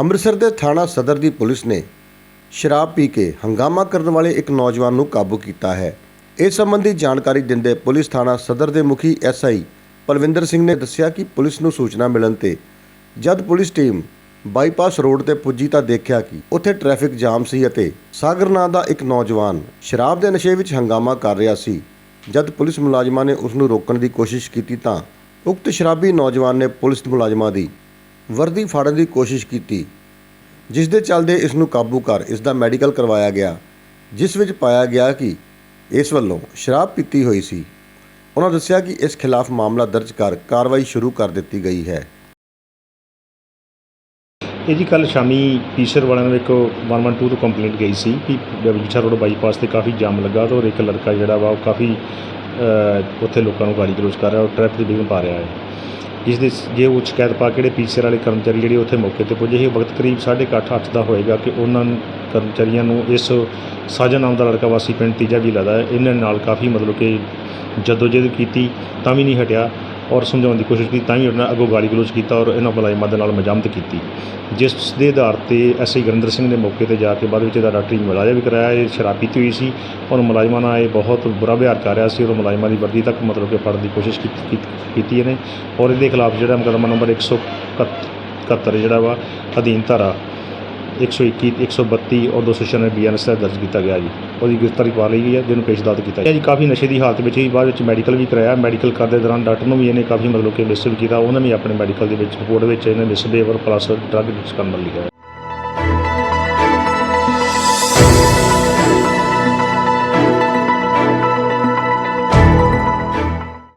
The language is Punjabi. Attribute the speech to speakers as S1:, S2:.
S1: ਅੰਮ੍ਰਿਤਸਰ ਦੇ ਥਾਣਾ ਸਦਰ ਦੀ ਪੁਲਿਸ ਨੇ ਸ਼ਰਾਬ ਪੀ ਕੇ ਹੰਗਾਮਾ ਕਰਨ ਵਾਲੇ ਇੱਕ ਨੌਜਵਾਨ ਨੂੰ ਕਾਬੂ ਕੀਤਾ ਹੈ। ਇਸ ਸੰਬੰਧੀ ਜਾਣਕਾਰੀ ਦਿੰਦੇ ਪੁਲਿਸ ਥਾਣਾ ਸਦਰ ਦੇ ਮੁਖੀ ਐਸਆਈ ਪਲਵਿੰਦਰ ਸਿੰਘ ਨੇ ਦੱਸਿਆ ਕਿ ਪੁਲਿਸ ਨੂੰ ਸੂਚਨਾ ਮਿਲਣ ਤੇ ਜਦ ਪੁਲਿਸ ਟੀਮ ਬਾਈਪਾਸ ਰੋਡ ਤੇ ਪੁੱਜੀ ਤਾਂ ਦੇਖਿਆ ਕਿ ਉੱਥੇ ਟ੍ਰੈਫਿਕ ਜਾਮ ਸੀ ਅਤੇ ਸਾਗਰ ਨਾਂ ਦਾ ਇੱਕ ਨੌਜਵਾਨ ਸ਼ਰਾਬ ਦੇ ਨਸ਼ੇ ਵਿੱਚ ਹੰਗਾਮਾ ਕਰ ਰਿਹਾ ਸੀ। ਜਦ ਪੁਲਿਸ ਮੁਲਾਜ਼ਮਾਂ ਨੇ ਉਸ ਨੂੰ ਰੋਕਣ ਦੀ ਕੋਸ਼ਿਸ਼ ਕੀਤੀ ਤਾਂ ਉਕਤ ਸ਼ਰਾਬੀ ਨੌਜਵਾਨ ਨੇ ਪੁਲਿਸ ਮੁਲਾਜ਼ਮਾਂ ਦੀ ਵਰਦੀ ਫਾੜਨ ਦੀ ਕੋਸ਼ਿਸ਼ ਕੀਤੀ, ਜਿਸ ਦੇ ਚੱਲਦੇ ਇਸ ਨੂੰ ਕਾਬੂ ਕਰ ਇਸ ਦਾ ਮੈਡੀਕਲ ਕਰਵਾਇਆ ਗਿਆ, ਜਿਸ ਵਿੱਚ ਪਾਇਆ ਗਿਆ ਕਿ ਇਸ ਵੱਲੋਂ ਸ਼ਰਾਬ ਪੀਤੀ ਹੋਈ ਸੀ। ਉਹਨਾਂ ਦੱਸਿਆ ਕਿ ਇਸ ਖਿਲਾਫ ਮਾਮਲਾ ਦਰਜ ਕਰ ਕਾਰਵਾਈ ਸ਼ੁਰੂ ਕਰ ਦਿੱਤੀ ਗਈ ਹੈ।
S2: ਇਹ ਜੀ ਕੱਲ ਸ਼ਾਮੀ ਪੀਸਰ ਵਾਲਿਆਂ ਨੂੰ ਇੱਕ 112 ਤੋਂ ਕੰਪਲੇਂਟ ਗਈ ਸੀ ਕਿ ਵਿਚਾਰ ਰੋਡ ਬਾਈਪਾਸ ਤੇ ਕਾਫੀ ਜਾਮ ਲੱਗਾ ਤੇ ਔਰ ਇੱਕ ਲੜਕਾ ਜਿਹੜਾ ਵਾ ਉਹ ਕਾਫੀ ਉੱਥੇ ਲੋਕਾਂ ਨੂੰ ਗਾਲੀ ਗਲੋਚ ਕਰ ਰਿਹਾ ਔਰ ਟ੍ਰੈਫਿਕ ਦੀ ਵਿਘਨ ਪਾ ਰਿਹਾ ਹੈ। ਇਸ ਦੇ ਜੇ ਉਹ ਸ਼ਿਕਾਇਤ ਪਾ ਕੇ ਜਿਹੜੇ ਪੀਸਰ ਵਾਲੇ ਕਰਮਚਾਰੀ ਜਿਹੜੇ ਉੱਥੇ ਮੌਕੇ ਤੇ ਪੁੱਜੇ ਇਹ ਵਕਤ ਕਰੀਬ 8:30 ਅੱਠ ਦਾ ਹੋਏਗਾ ਕਿ ਉਹਨਾਂ ਕਰਮਚਾਰੀਆਂ ਨੂੰ ਇਸ ਸਾਜਾ ਨਾਮ ਦਾ ਲੜਕਾ ਵਾਸੀ ਪਿੰਡ ਤੀਜਾ ਵੀ ਲੱਗਦਾ ਇਹਨਾਂ ਨਾਲ ਕਾਫੀ ਮਤਲਬ ਕਿ ਜਦੋਜਹਿਦ ਕੀਤੀ, ਤਾਂ ਵੀ ਨਹੀਂ ਹਟਿਆ। ਔਰ ਸਮਝਾਉਣ ਦੀ ਕੋਸ਼ਿਸ਼ ਕੀਤੀ ਤਾਂ ਹੀ ਉਹਨਾਂ ਅੱਗੋਂ ਗਾਲੀ ਗਲੋਚ ਕੀਤਾ ਔਰ ਇਹਨਾਂ ਮੁਲਾਜ਼ਮਾਂ ਦੇ ਨਾਲ ਮਜਾਮਤ ਕੀਤੀ। ਜਿਸ ਦੇ ਆਧਾਰ ਤੇ ਐਸਆਈ ਗੁਰਿੰਦਰ ਸਿੰਘ ਨੇ ਮੌਕੇ ਤੇ ਜਾ ਕੇ ਬਾਅਦ ਵਿੱਚ ਇਹਦਾ ਡਾਕਟਰੀ ਮੁਲਾਜ਼ਾ ਵੀ ਕਰਾਇਆ, ਇਹ ਸ਼ਰਾਬ ਪੀਤੀ ਹੋਈ ਸੀ ਔਰ ਮੁਲਾਜ਼ਮਾਂ ਨਾਲ ਇਹ ਬਹੁਤ ਬੁਰਾ ਵਿਹਾਰ ਕਰ ਰਿਹਾ ਸੀ ਔਰ ਮੁਲਾਜ਼ਮਾਂ ਦੀ ਵਰਦੀ ਤੱਕ ਮਤਲਬ ਕਿ ਫੜਨ ਦੀ ਕੋਸ਼ਿਸ਼ ਕੀਤੀ ਇਹਨੇ। ਔਰ ਇਹਦੇ ਖਿਲਾਫ ਜਿਹੜਾ ਮੁਕੱਦਮਾ ਨੰਬਰ 171 ਜਿਹੜਾ ਵਾ ਅਧੀਨ ਧਾਰਾ 121 132 ਔਰ 296 ਬੀਐਨਐਸ ਦਾ ਦਰਜ ਕੀਤਾ ਗਿਆ ਜੀ। ਉਹਦੀ ਗ੍ਰਿਫਤਾਰੀ ਪਾ ਲਈ ਗਈ ਹੈ, ਜਿਹਨੂੰ ਪੇਸ਼ ਅਦਾਲਤ ਕੀਤਾ ਗਿਆ ਜੀ। ਕਾਫੀ ਨਸ਼ੇ ਦੀ ਹਾਲਤ ਵਿੱਚ ਹੀ ਬਾਅਦ ਵਿੱਚ ਮੈਡੀਕਲ ਵੀ ਕਰਾਇਆ। ਮੈਡੀਕਲ ਕਰਦੇ ਦੌਰਾਨ ਡਾਕਟਰ ਨੂੰ ਵੀ ਇਹਨੇ ਕਾਫੀ ਮਤਲਬ ਕਿ ਮਿਸਬਿਹੇਵ ਕੀਤਾ। ਉਹਨਾਂ ਨੇ ਆਪਣੇ ਮੈਡੀਕਲ ਦੇ ਵਿੱਚ, ਰਿਪੋਰਟ ਵਿੱਚ ਇਹਨੇ ਮਿਸਬਿਹੇਵਰ ਪਲੱਸ ਡਰੱਗ ਯੂਜ਼ ਕਰਨ ਲਈ ਲਿਖਿਆ